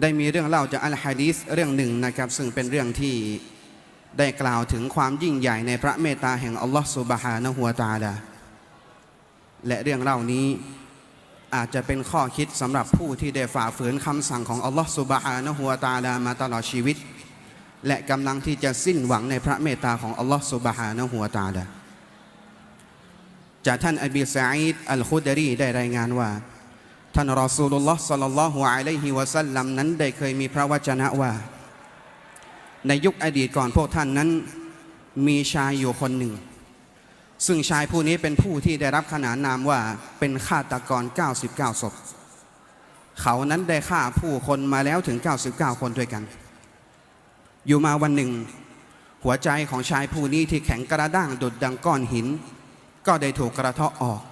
ได้มีเรื่องเล่าจากอัลฮะดีษเรื่องหนึ่งนะครับ ซึ่งเป็นเรื่องที่ได้กล่าวถึงความยิ่งใหญ่ในพระเมตตาแห่งอัลลอฮฺสุบฮานะฮัวตาลาและเรื่องเล่านี้อาจจะเป็นข้อคิดสำหรับผู้ที่ได้ฝ่าฝืนคำสั่งของอัลลอฮฺสุบฮานะฮัวตาลามาตลอดชีวิต และกำลังที่จะสิ้นหวังในพระเมตตาของอัลลอฮฺสุบฮานะฮัวตาลาจากท่านอบีซาอิดอัลคุดรีได้รายงานว่า ท่านรอซูลุลลอฮ์สัลลัลลอฮุอะลัยฮิวะสัลลัมนั้นได้เคยมีพระวจนะว่า ในยุคอดีตก่อนพวกท่านนั้น มีชายอยู่คนหนึ่ง ซึ่งชายผู้นี้เป็นผู้ที่ได้รับขนานนามว่าเป็นฆาตกร 99 ศพ เขานั้นได้ฆ่าผู้คนมาแล้วถึง 99 คนด้วยกัน อยู่มาวันหนึ่ง หัวใจของชายผู้นี้ที่แข็งกระด้างดุดดังก้อนหิน ก็ได้ถูกกระเทาะออก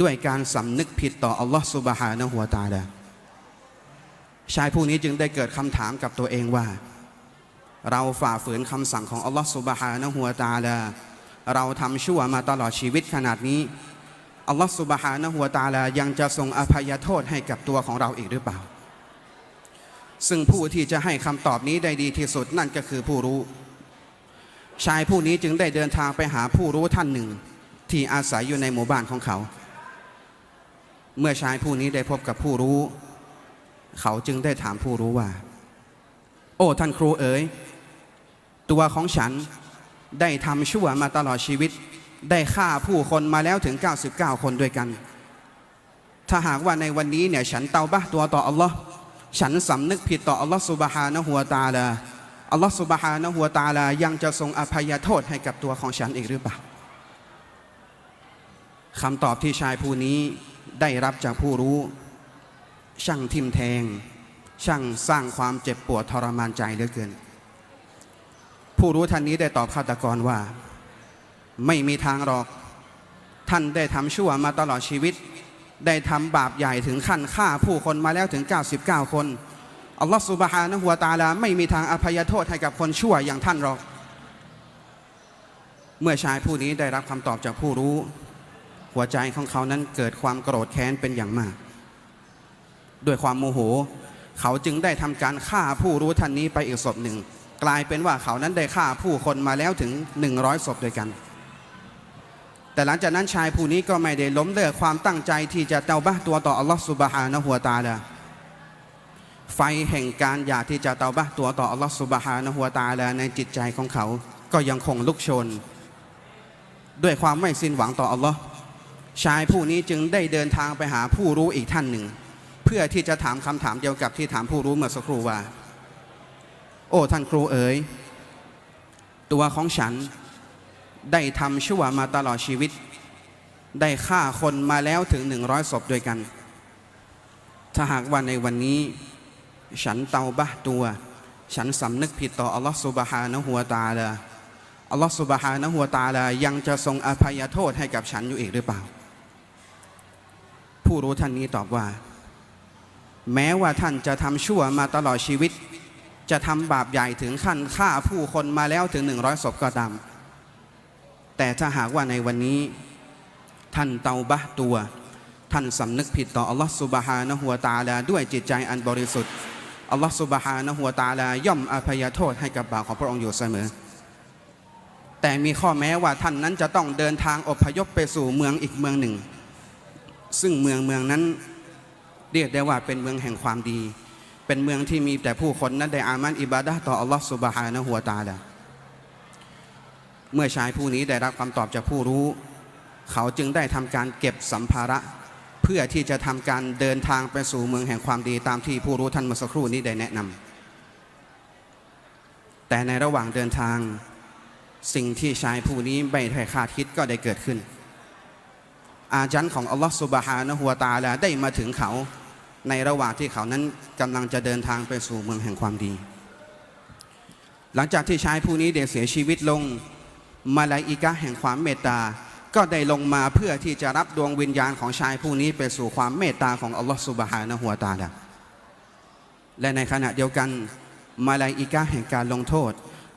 ด้วยการสำนึกผิดต่ออัลลอฮฺสุบฮานะหัวตาลาชายผู้นี้จึงได้เกิดคำถามกับตัวเองว่า เราฝ่าฝืนคำสั่งของอัลลอฮฺสุบฮานะหัวตาลาเราทำชั่วมาตลอดชีวิตขนาดนี้อัลลอฮฺสุบฮานะหัวตาลายังจะทรงอภัยโทษให้กับตัวของเราอีกหรือเปล่า ซึ่งผู้ที่จะให้คำตอบนี้ได้ดีที่สุดนั่นก็คือผู้รู้ ชายผู้นี้จึงได้เดินทางไปหาผู้รู้ท่านหนึ่ง ที่อาศัยอยู่ในหมู่บ้านของเขา เมื่อชายผู้นี้ได้พบกับผู้รู้ เขาจึงได้ถามผู้รู้ว่า โอ้ท่านครูเอ๋ยตัวของฉันได้ทำชั่วมาตลอดชีวิต ได้ฆ่าผู้คนมาแล้วถึง 99 คนด้วยกัน ถ้าหากว่าในวันนี้เนี่ยฉันเตาบะตัวต่ออัลลอฮ์ฉันสำนึกผิดต่ออัลลอฮ์สุบฮานะฮัวตาลาอัลลอฮ์สุบฮานะฮัวตาลายังจะทรงอภัยโทษให้กับตัวของฉันอีกหรือเปล่าคำตอบที่ชายผู้นี้ ได้รับจากผู้รู้ ช่างทิมแทง ช่างสร้างความเจ็บปวดทรมานใจเหลือเกิน ผู้รู้ท่านนี้ได้ตอบฆาตกรว่า ไม่มีทางหรอก ท่านได้ทำชั่วมาตลอดชีวิต ได้ทำบาปใหญ่ถึงขั้นฆ่าผู้คนมาแล้วถึง 99 คนอัลลอฮฺสุบฮานะฮัวตาลาไม่มีทางอภัยโทษให้กับคนชั่วอย่างท่านหรอก เมื่อชายผู้นี้ได้รับคำตอบจากผู้รู้ หัวใจของเขานั้นเกิดความโกรธแค้นเป็นอย่างมาก ด้วยความโมโห เขาจึงได้ทำการฆ่าผู้รู้ท่านนี้ไปอีกศพหนึ่ง กลายเป็นว่าเขานั้นได้ฆ่าผู้คนมาแล้วถึง 100ศพด้วยกัน แต่หลังจากนั้นชายผู้นี้ก็ไม่ได้ล้มเลิกความตั้งใจที่จะเตาบะห์ตัวต่ออัลลอฮฺสุบฮานะฮัวตาลาไฟแห่งการอยากที่จะเตาบะห์ตัวต่ออัลลอฮฺสุบฮานะฮัวตาลาในจิตใจของเขา ก็ยังคงลุกโชน ด้วยความไม่สิ้นหวังต่ออัลลอฮ์ ชายผู้นี้จึงได้เดินทางไปหาผู้รู้อีกท่านหนึ่ง เพื่อที่จะถามคำถามเดียวกับที่ถามผู้รู้เมื่อสักครู่ว่า โอ้ท่านครูเอ๋ยตัวของฉันได้ทำชั่วมาตลอดชีวิต ได้ฆ่าคนมาแล้วถึงหนึ่งร้อยศพด้วยกัน ถ้าหากว่าในวันนี้ ฉันเตาบะตัว ฉันสำนึกผิดต่ออัลลอฮฺสุบฮานะฮัวตาลาอัลลอฮฺสุบฮานะฮัวตาลายังจะทรงอภัยโทษให้กับฉันอยู่อีกหรือเปล่า ผู้รู้ท่านนี้ตอบว่า แม้ว่าท่านจะทำชั่วมาตลอดชีวิต จะทำบาปใหญ่ถึงขั้นฆ่าผู้คนมาแล้วถึงหนึ่งร้อยศพก็ตาม แต่ถ้าหากว่าในวันนี้ ท่านเตาบะตัว ท่านสำนึกผิดต่ออัลลอฮฺสุบฮานะฮัวตาลาด้วยจิตใจอันบริสุทธิ์อัลลอฮฺสุบฮานะฮัวตาลาย่อมอภัยโทษให้กับบ่าวของพระองค์อยู่เสมอ แต่มีข้อแม้ว่าท่านนั้นจะต้องเดินทางอพยพไปสู่เมืองอีกเมืองหนึ่ง ซึ่งเมืองเมืองนั้นเรียกได้ว่าเป็นเมืองแห่งความดี เป็นเมืองที่มีแต่ผู้คนนั้นได้อามันอิบาดะต่ออัลลอฮฺสุบฮานะฮัวตาลาเมื่อชายผู้นี้ได้รับคำตอบจากผู้รู้ เขาจึงได้ทำการเก็บสัมภาระ เพื่อที่จะทำการเดินทางไปสู่เมืองแห่งความดีตามที่ผู้รู้ท่านเมื่อสักครู่นี้ได้แนะนำแต่ในระหว่างเดินทางสิ่งที่ชายผู้นี้ไม่ได้คาดคิดก็ได้เกิดขึ้น อาจันของอัลลอฮฺสุบฮานะฮัวตาลาได้มาถึงเขาในระหว่างที่เขานั้นกำลังจะเดินทางไปสู่เมืองแห่งความดี หลังจากที่ชายผู้นี้ได้เสียชีวิตลงมาลาอิกะแห่งความเมตตา ก็ได้ลงมาเพื่อที่จะรับดวงวิญญาณของชายผู้นี้ไปสู่ความเมตตาของอัลลอฮฺสุบฮานะฮัวตาลาและในขณะเดียวกันมาลาอิกะแห่งการลงโทษ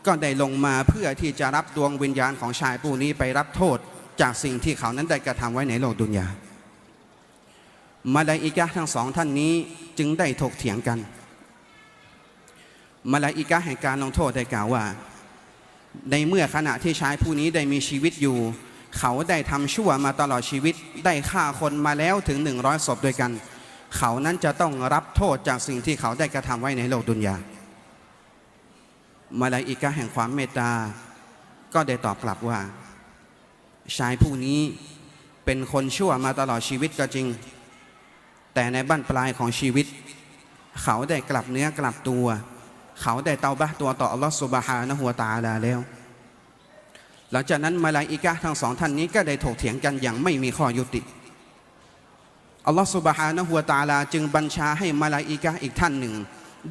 ก็ได้ลงมาเพื่อที่จะรับดวงวิญญาณของชายผู้นี้ไปรับโทษ จากสิ่งที่เขานั้นได้กระทำไว้ในโลกดุนยามาลาอิกะทั้งสองท่านนี้จึงได้ถกเถียงกัน มาลาอิกะแห่งการลงโทษได้กล่าวว่า ในเมื่อขณะที่ชายผู้นี้ได้มีชีวิตอยู่ เขาได้ทำชั่วมาตลอดชีวิตได้ฆ่าคนมาแล้วถึงหนึ่งร้อยศพด้วยกัน เขานั้นจะต้องรับโทษจากสิ่งที่เขาได้กระทำไว้ในโลกดุนยามาลาอิกะแห่งความเมตตา ก็ได้ตอบกลับว่า ชายผู้นี้เป็นคนชั่วมาตลอดชีวิตก็จริง แต่ในบั้นปลายของชีวิต เขาได้กลับเนื้อกลับตัว เขาได้เตาบะตัวต่ออัลลอฮฺสุบฮานะฮัวตาลาแล้ว หลังจากนั้นมาลาอิกะทั้งสองท่านนี้ก็ได้ถกเถียงกันอย่างไม่มีข้อยุติอัลลอฮฺสุบฮานะฮัวตาลา จึงบัญชาให้มาลาอิกะอีกท่านหนึ่ง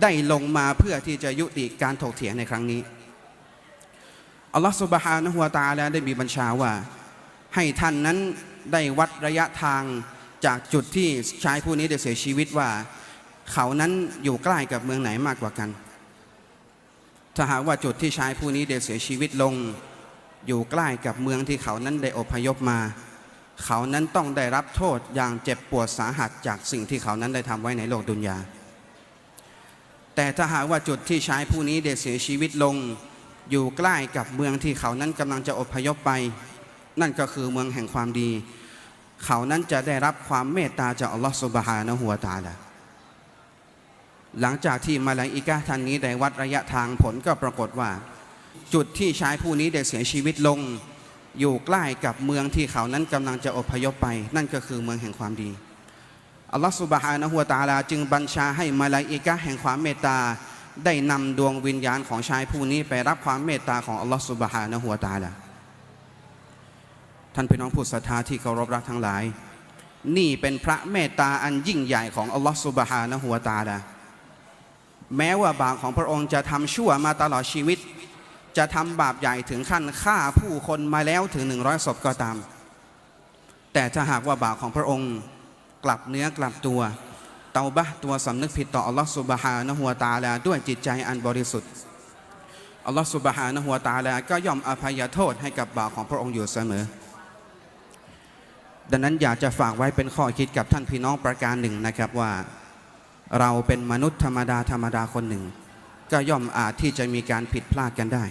ได้ลงมาเพื่อที่จะยุติการถกเถียงในครั้งนี้อัลลอฮฺสุบฮานะฮัวตาลาได้มีบัญชาว่า ให้ท่านนั้นได้วัดระยะทางจากจุดที่ชายผู้นี้ได้เสียชีวิตว่า เขานั้นอยู่ใกล้กับเมืองไหนมากกว่ากัน ถ้าหากว่าจุดที่ชายผู้นี้ได้เสียชีวิตลง อยู่ใกล้กับเมืองที่เขานั้นได้อพยพมา เขานั้นต้องได้รับโทษอย่างเจ็บปวดสาหัสจากสิ่งที่เขานั้นได้ทำไว้ในโลกดุนยา แต่ถ้าหากว่าจุดที่ชายผู้นี้ได้เสียชีวิตลง อยู่ใกล้กับเมืองที่เขานั้นกำลังจะอพยพไป นั่นก็คือเมืองแห่งความดี เขานั้นจะได้รับความเมตตาจากอัลลอฮฺสุบฮานะฮัวตาลาหลังจากที่มาลาอิกะท่านนี้ได้วัดระยะทางผลก็ปรากฏว่า จุดที่ชายผู้นี้ได้เสียชีวิตลง อยู่ใกล้กับเมืองที่เขานั้นกำลังจะอพยพไป นั่นก็คือเมืองแห่งความดีอัลลอฮฺสุบฮานะฮัวตาลาจึงบัญชาให้มาลาอิกะแห่งความเมตตาได้นำดวงวิญญาณของชายผู้นี้ไปรับความเมตตาของอัลลอฮฺสุบฮานะฮัวตาลา ท่านพี่น้องผู้ศรัทธาที่เคารพรักทั้งหลาย นี่เป็นพระเมตตาอันยิ่งใหญ่ของอัลลอฮฺสุบฮานะฮัวตาลาแม้ว่าบาปของพระองค์จะทำชั่วมาตลอดชีวิต จะทำบาปใหญ่ถึงขั้นฆ่าผู้คนมาแล้วถึงหนึ่งร้อยศพก็ตาม แต่ถ้าหากว่าบาปของพระองค์กลับเนื้อกลับตัว เตาบะตัวสำนึกผิดต่ออัลลอฮฺสุบฮานะฮัวตาลาด้วยจิตใจอันบริสุทธิ์อัลลอฮฺสุบฮานะฮัวตาลาก็ย่อมอภัยโทษให้กับบาปของพระองค์อยู่เสมอ ดังนั้นอยากจะฝากไว้เป็นข้อคิดกับท่านพี่น้องประการหนึ่งนะครับว่า เราเป็นมนุษย์ธรรมดาธรรมดาคนหนึ่ง ก็ย่อมอาจที่จะมีการผิดพลาดกันได้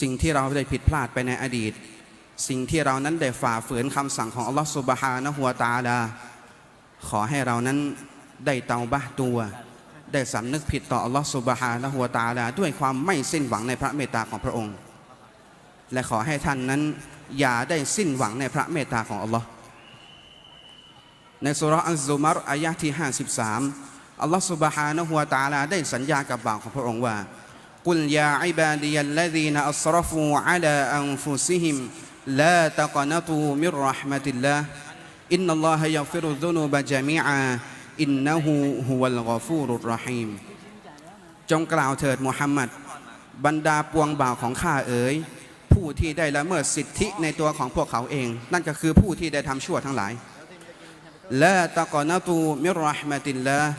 สิ่งที่เราได้ผิดพลาดไปในอดีต สิ่งที่เรานั้นได้ฝ่าฝืนคำสั่งของอัลลอฮฺสุบฮานะฮัวตาลา ขอให้เรานั้นได้เตาบะตัว ได้สำนึกผิดต่ออัลลอฮฺสุบฮานะฮัวตาลา ด้วยความไม่สิ้นหวังในพระเมตตาของพระองค์ และขอให้ท่านนั้น อย่าได้สิ้นหวังในพระเมตตาของอัลลอฮ์ในสุราะห์อัลซุมารอายะห์ที่ 53 อัลลอฮ์ سبحانه และ تعالى ได้สัญญากับบ่าวของพระองค์ว่ากุลยาอิบาดียัลลซีนอัสรฟูอะลาอันฟุซิฮิมลาตะกนตูมิรเราะห์มะติลลาห์อินนัลลอฮะยัฆฟิรุซุนูบะจามีอาอินนะฮูฮุวัลกอฟูรุรเราะฮีม จงกล่าวเถิดมุฮัมมัด บรรดาปวงบ่าวของข้าเอ๋ย ผู้ที่ได้ละเมิดสิทธิในตัวของพวกเขาเอง นั่นก็คือผู้ที่ได้ทำชั่วทั้งหลายและตะกอนาตูมิรเราะห์มะติลลาห์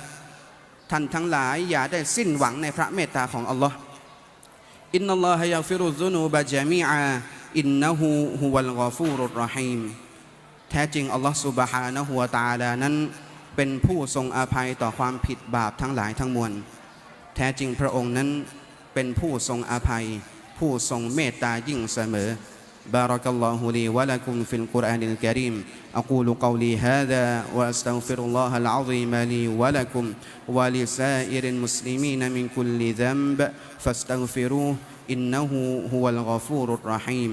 ท่านทั้งหลายอย่าได้สิ้นหวังในพระเมตตาของอัลลอฮ์อินนัลลอฮะยัฆฟิรุซุนูบะจามีอาอินนะฮูฮุวัลกอฟูรุรเราะฮีมแท้จริงอัลลอฮ์สุบฮานะฮูวตาลานั้นเป็นผู้ทรงอาภัยต่อความผิดบาปทั้งหลายทั้งมวล แท้จริงพระองค์นั้นเป็นผู้ทรงอาภัย ผู้ทรงเมตตายิ่งเสมอ بارك الله لي ولكم في القرآن الكريم أقول قولي هذا وأستغفر الله العظيم لي ولكم ولسائر المسلمين من كل ذنب فاستغفروه إنه هو الغفور الرحيم